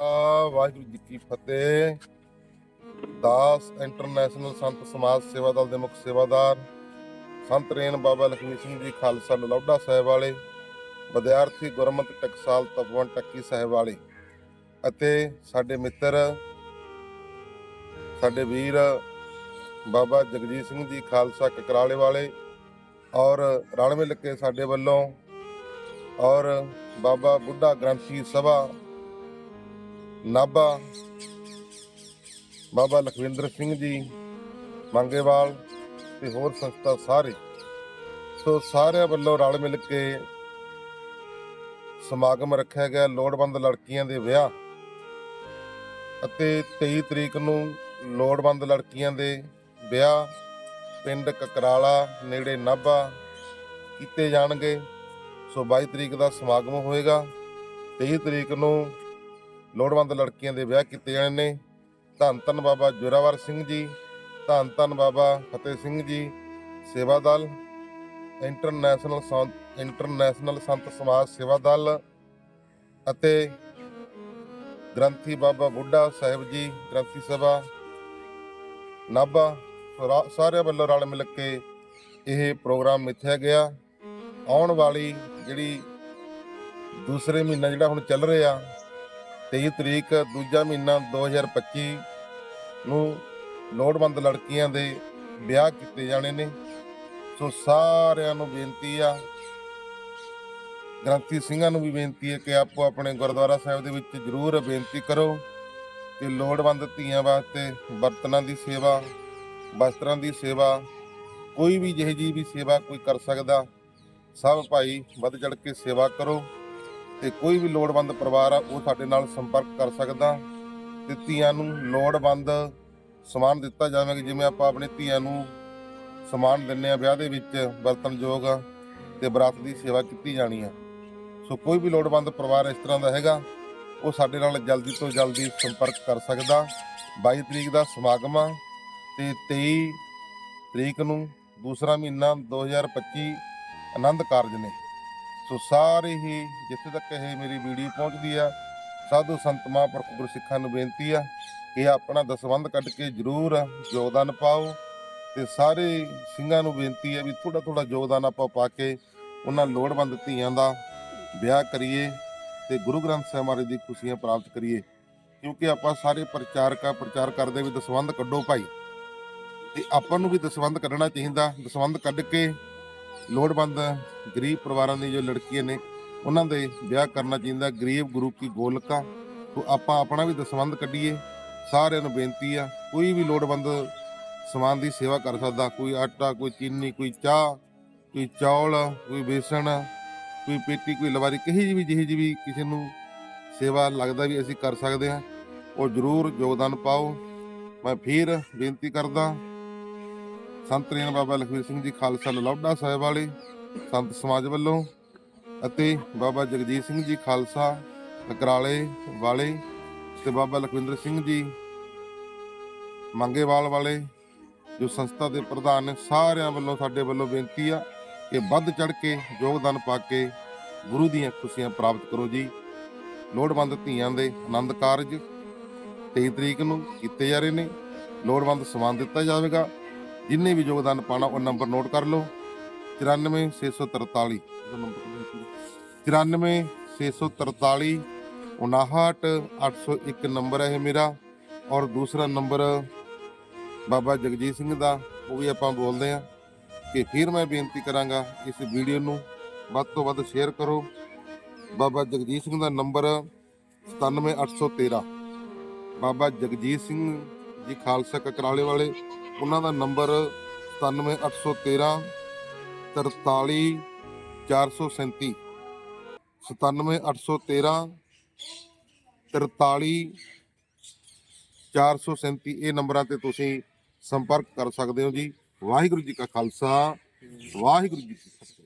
ਆ, ਵਾਹਿਗੁਰੂ ਜੀ ਕੀ ਫਤਿਹ। ਦਾਸ ਇੰਟਰਨੈਸ਼ਨਲ ਸੰਤ ਸਮਾਜ ਸੇਵਾ ਦਲ ਦੇ ਮੁੱਖ ਸੇਵਾਦਾਰ, ਸੰਤ ਰੇਨ ਬਾਬਾ ਲਖਮੀ ਸਿੰਘ ਜੀ ਖਾਲਸਾ ਲਲੌਡਾ ਸਾਹਿਬ ਵਾਲੇ, ਵਿਦਿਆਰਥੀ ਗੁਰਮਤਿ ਟਕਸਾਲ ਤਪਵਨ ਟੱਕੀ ਸਾਹਿਬ ਵਾਲੇ ਅਤੇ ਸਾਡੇ ਮਿੱਤਰ, ਸਾਡੇ ਵੀਰ ਬਾਬਾ ਜਗਜੀਤ ਸਿੰਘ ਜੀ ਖਾਲਸਾ ਕਕਰਾਲੇ ਵਾਲੇ ਔਰ ਰਲ ਮਿਲ ਕੇ ਸਾਡੇ ਵੱਲੋਂ ਔਰ ਬਾਬਾ ਬੁੱਢਾ ਗ੍ਰੰਥੀ ਸਭਾ ਨਾਭਾ, ਬਾਬਾ ਲਖਵਿੰਦਰ ਸਿੰਘ ਜੀ, ਮੰਗੇਵਾਲ ਤੇ ਹੋਰ ਸੰਸਥਾ ਸਾਰੇ। ਸੋ ਸਾਰਿਆਂ ਵੱਲੋਂ ਰਲ ਮਿਲ ਕੇ ਸਮਾਗਮ ਰੱਖਿਆ ਗਿਆ, ਲੋੜਵੰਦ ਲੜਕੀਆਂ ਦੇ ਵਿਆਹ। ਅਤੇ 23 ਤਰੀਕ ਨੂੰ ਲੋੜਵੰਦ ਲੜਕੀਆਂ ਦੇ ਵਿਆਹ, ਪਿੰਡ ਕਕਰਾਲਾ ਨੇੜੇ ਨਾਭਾ ਕੀਤੇ ਜਾਣਗੇ। ਸੋ 22 ਤਰੀਕ ਦਾ ਸਮਾਗਮ ਹੋਏਗਾ। 23 ਤਰੀਕ ਨੂੰ ਲੋੜਵੰਦ ਲੜਕੀਆਂ ਦੇ ਵਿਆਹ ਕੀਤੇ ਜਾਣੇ ਨੇ। ਧੰਨ ਧੰਨ ਬਾਬਾ ਜੋਰਾਵਰ ਸਿੰਘ ਜੀ, ਧੰਨ ਧੰਨ ਬਾਬਾ ਫਤਿਹ ਸਿੰਘ ਜੀ, ਸੇਵਾ ਦਲ, ਇੰਟਰਨੈਸ਼ਨਲ ਸੰਤ ਇੰਟਰਨੈਸ਼ਨਲ ਸੰਤ ਸਮਾਜ ਸੇਵਾ ਦਲ ਅਤੇ ਗ੍ਰੰਥੀ ਬਾਬਾ ਬੁੱਢਾ ਸਾਹਿਬ ਜੀ, ਗ੍ਰੰਥੀ ਸਭਾ, ਨਾਭਾ ਸੋ ਸਾਰਿਆਂ ਵੱਲੋਂ ਰਲ ਮਿਲ ਕੇ ਇਹ ਪ੍ਰੋਗਰਾਮ ਮਿੱਥਿਆ ਗਿਆ। ਆਉਣ ਵਾਲੀ ਜਿਹੜੀ ਦੂਸਰੇ ਮਹੀਨਾ ਜਿਹੜਾ ਹੁਣ ਚੱਲ ਰਿਹਾ 23 ਤਰੀਕ ਦੂਜਾ ਮਹੀਨਾ 2025 ਨੂੰ ਲੋੜਵੰਦ ਲੜਕੀਆਂ ਦੇ ਵਿਆਹ ਕੀਤੇ ਜਾਣੇ ਨੇ। ਸੋ ਸਾਰਿਆਂ ਨੂੰ ਬੇਨਤੀ ਆ, ਗ੍ਰੰਥੀ ਸਿੰਘਾਂ ਨੂੰ ਵੀ ਬੇਨਤੀ ਹੈ ਕਿ ਆਪੋ ਆਪਣੇ ਗੁਰਦੁਆਰਾ ਸਾਹਿਬ ਦੇ ਵਿੱਚ ਜ਼ਰੂਰ ਬੇਨਤੀ ਕਰੋ ਕਿ ਲੋੜਵੰਦ ਧੀਆਂ ਵਾਸਤੇ ਬਰਤਨਾਂ ਦੀ ਸੇਵਾ, ਵਸਤਰਾਂ ਦੀ ਸੇਵਾ, ਕੋਈ ਵੀ ਜਿਹੇ ਜੀ ਵੀ ਸੇਵਾ ਕੋਈ ਕਰ ਸਕਦਾ, ਸਭ ਭਾਈ ਵੱਧ ਚੜ ਕੇ ਸੇਵਾ ਕਰੋ। ਤੇ ਕੋਈ ਵੀ ਲੋੜਵੰਦ ਪਰਿਵਾਰ ਆ, ਉਹ ਸਾਡੇ ਨਾਲ ਸੰਪਰਕ ਕਰ ਸਕਦਾ। ਤੇ ਧੀਆਂ ਨੂੰ ਲੋੜਵੰਦ ਸਮਾਨ ਦਿੱਤਾ ਜਾਵੇਗਾ, ਜਿਵੇਂ ਆਪਾਂ ਆਪਣੇ ਧੀਆਂ ਨੂੰ ਸਮਾਨ ਦਿੰਨੇ ਆ ਵਿਆਹ ਦੇ ਵਿੱਚ ਬਰਤਨਯੋਗ ਤੇ ਬਰਾਤ ਦੀ ਸੇਵਾ ਕੀਤੀ ਜਾਣੀ ਆ। ਸੋ ਕੋਈ ਵੀ ਲੋੜਵੰਦ ਪਰਿਵਾਰ ਇਸ ਤਰ੍ਹਾਂ ਦਾ ਹੈਗਾ, ਉਹ ਸਾਡੇ ਨਾਲ ਜਲਦੀ ਤੋਂ ਜਲਦੀ ਸੰਪਰਕ ਕਰ ਸਕਦਾ। 22 ਤਰੀਕ ਦਾ ਸਮਾਗਮ ਆ ਤੇ 23 ਤਰੀਕ ਨੂੰ ਦੂਸਰਾ ਮਹੀਨਾ 2025 ਆਨੰਦ ਕਾਰਜ ਨੇ। ਸੋ ਸਾਰੇ ਹੀ ਜਿੱਥੇ ਤੱਕ ਇਹ ਮੇਰੀ ਵੀਡੀਓ ਪਹੁੰਚਦੀ ਆ, ਸਾਧੂ ਸੰਤ ਮਹਾਂਪੁਰਖ ਗੁਰਸਿੱਖਾਂ ਨੂੰ ਬੇਨਤੀ ਆ ਕਿ ਆਪਣਾ ਦਸਵੰਧ ਕੱਢ ਕੇ ਜਰੂਰ ਯੋਗਦਾਨ ਪਾਓ ਤੇ ਸਾਰੇ ਸਿੰਘਾਂ ਨੂੰ ਬੇਨਤੀ ਹੈ ਵੀ ਥੋੜਾ ਥੋੜਾ ਯੋਗਦਾਨ ਆਪਾਂ ਪਾ ਕੇ ਉਹਨਾਂ ਲੋੜਵੰਦ ਧੀਆਂ ਦਾ ਵਿਆਹ ਕਰੀਏ ਤੇ ਗੁਰੂ ਗ੍ਰੰਥ ਸਾਹਿਬ ਮਹਾਰਾਜ ਦੀ ਖੁਸ਼ੀਆਂ ਪ੍ਰਾਪਤ ਕਰੀਏ, ਕਿਉਂਕਿ ਆਪਾਂ ਸਾਰੇ ਪ੍ਰਚਾਰਕਾ, ਪ੍ਰਚਾਰ ਕਰਦੇ ਵੀ ਦਸਵੰਧ ਕੱਢੋ ਭਾਈ ਤੇ ਆਪਾਂ ਨੂੰ ਵੀ ਦਸਵੰਧ ਕੱਢਣਾ ਚਾਹੀਦਾ, ਦਸਵੰਧ ਕੱਢ ਕੇ ਲੋੜਵੰਦ ਗਰੀਬ ਪਰਿਵਾਰਾਂ ਦੀ ਜੋ ਲੜਕੀਆਂ ਨੇ, ਉਹਨਾਂ ਦੇ ਵਿਆਹ ਕਰਨਾ ਚਾਹੀਦਾ। ਗਰੀਬ ਗੁਰੂ ਕੀ ਗੋਲਕਾ ਤੋਂ ਆਪਾਂ ਆਪਣਾ ਵੀ ਦਸਵੰਧ ਕੱਢੀਏ। ਸਾਰਿਆਂ ਨੂੰ ਬੇਨਤੀ ਆ, ਕੋਈ ਵੀ ਲੋੜਵੰਦ ਸਮਾਨ ਦੀ ਸੇਵਾ ਕਰ ਸਕਦਾ। ਕੋਈ ਆਟਾ, ਕੋਈ ਚੀਨੀ, ਕੋਈ ਚਾਹ, ਕੋਈ ਚੌਲ, ਕੋਈ ਬੇਸਣ, ਕੋਈ ਪੇਟੀ, ਕੋਈ ਲਵਾਰੀ ਕਿਸੇ ਜੀ ਵੀ, ਜਿਹੀ ਜੀ ਵੀ ਕਿਸੇ ਨੂੰ ਸੇਵਾ ਲੱਗਦਾ ਵੀ ਅਸੀਂ ਕਰ ਸਕਦੇ ਹਾਂ। ਉਹ ਜ਼ਰੂਰ ਯੋਗਦਾਨ ਪਾਓ। ਮੈਂ ਫਿਰ ਬੇਨਤੀ ਕਰਦਾ ਸੰਤ ਰੇਨ ਬਾਬਾ ਲਖਵੀਰ ਸਿੰਘ ਜੀ ਖਾਲਸਾ ਲੌਡਾ ਸਾਹਿਬ ਵਾਲੇ, ਸੰਤ ਸਮਾਜ ਵੱਲੋਂ ਅਤੇ ਬਾਬਾ ਜਗਜੀਤ ਸਿੰਘ ਜੀ ਖਾਲਸਾ ਨਕਰਾਲੇ ਵਾਲੇ ਤੇ ਬਾਬਾ ਲਖਵਿੰਦਰ ਸਿੰਘ ਜੀ ਮੰਗੇਵਾਲ ਵਾਲੇ, ਜੋ ਸੰਸਥਾ ਦੇ ਪ੍ਰਧਾਨ ਨੇ, ਸਾਰਿਆਂ ਵੱਲੋਂ ਸਾਡੇ ਵੱਲੋਂ ਬੇਨਤੀ ਆ ਕਿ ਵੱਧ ਚੜ ਕੇ ਯੋਗਦਾਨ ਪਾ ਕੇ ਗੁਰੂ ਦੀਆਂ ਖੁਸ਼ੀਆਂ ਪ੍ਰਾਪਤ ਕਰੋ ਜੀ। ਲੋੜਵੰਦ ਧੀਆਂ ਦੇ ਆਨੰਦ ਕਾਰਜ 23 ਤਰੀਕ ਨੂੰ ਕੀਤੇ ਜਾ ਰਹੇ ਨੇ। ਲੋੜਵੰਦ ਸਮਾਨ ਦਿੱਤਾ ਜਾਵੇਗਾ। ਜਿੰਨੇ ਵੀ ਯੋਗਦਾਨ ਪਾਣਾ ਉਹ ਨੰਬਰ ਨੋਟ ਕਰ ਲਓ। 94643 94643 59801 ਨੰਬਰ ਹੈ ਇਹ ਮੇਰਾ। ਔਰ ਦੂਸਰਾ ਨੰਬਰ ਬਾਬਾ ਜਗਜੀਤ ਸਿੰਘ ਦਾ, ਉਹ ਵੀ ਆਪਾਂ ਬੋਲਦੇ ਆ ਕਿ ਫਿਰ ਮੈਂ ਬੇਨਤੀ ਕਰਾਂਗਾ ਇਸ ਵੀਡੀਓ ਨੂੰ ਵੱਧ ਤੋਂ ਵੱਧ ਸ਼ੇਅਰ ਕਰੋ। ਬਾਬਾ ਜਗਜੀਤ ਸਿੰਘ ਦਾ ਨੰਬਰ 97813 ਬਾਬਾ ਜਗਜੀਤ ਸਿੰਘ ਜੀ, ਖਾਲਸਾ ਕਕਰਾਲੇ ਵਾਲੇ ਉਹਨਾਂ ਦਾ ਨੰਬਰ 97813 43 437 97813 43 437 ਇਹ ਨੰਬਰਾਂ ਤੇ ਤੁਸੀਂ ਸੰਪਰਕ ਕਰ ਸਕਦੇ ਹੋ ਜੀ। ਵਾਹਿਗੁਰੂ ਜੀ ਕਾ ਖਾਲਸਾ, ਵਾਹਿਗੁਰੂ ਜੀ ਕੀ ਫਤਿਹ।